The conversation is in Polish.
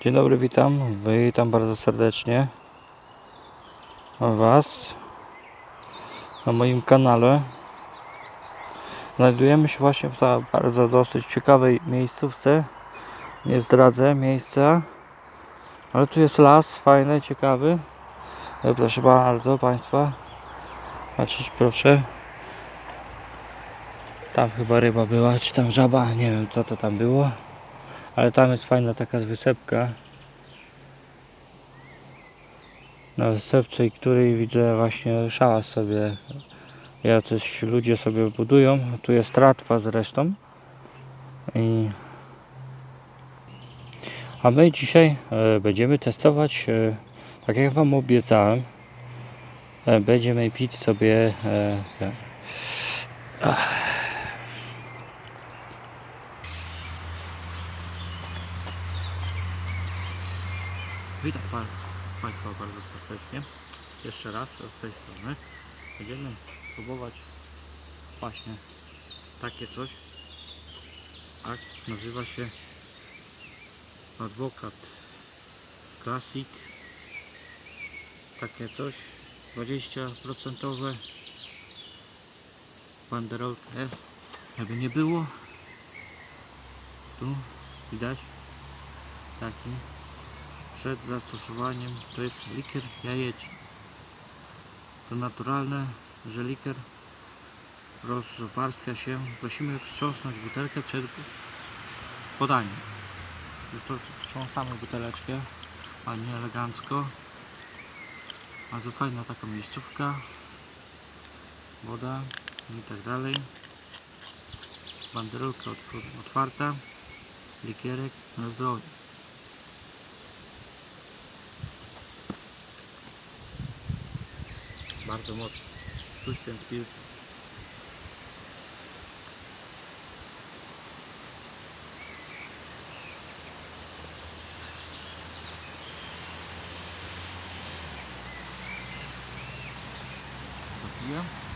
Dzień dobry, witam. Witam bardzo serdecznie Was na moim kanale. Znajdujemy się właśnie w ta bardzo dosyć ciekawej miejscówce. Nie zdradzę miejsca, ale tu jest las fajny, ciekawy. E, Proszę bardzo Państwa, patrzeć proszę. Tam chyba ryba była, czy tam żaba, nie wiem co to tam było. Ale tam jest fajna taka wysepka. Na wysepce, której widzę właśnie szałas sobie. Jacyś ludzie sobie budują. Tu jest tratwa zresztą. I... A my dzisiaj e, będziemy testować, e, tak jak Wam obiecałem, e, będziemy pić sobie Witam pa, Państwa bardzo serdecznie. Jeszcze raz z tej strony. Będziemy próbować właśnie takie coś. Tak, nazywa się Adwokat Classic. Takie coś. 20% banderol jest. Jakby nie było. Tu widać taki przed zastosowaniem to jest likier jajeczny. To naturalne, że likier rozwarstwia się. Prosimy wstrząsnąć butelkę przed podaniem. To są same buteleczki, ładnie elegancko. Bardzo fajna taka miejscówka. Woda i tak dalej. Banderolka otw- otwarta. Likierek na zdrowie. Barros da Motos, suspendido. Aqui, ó.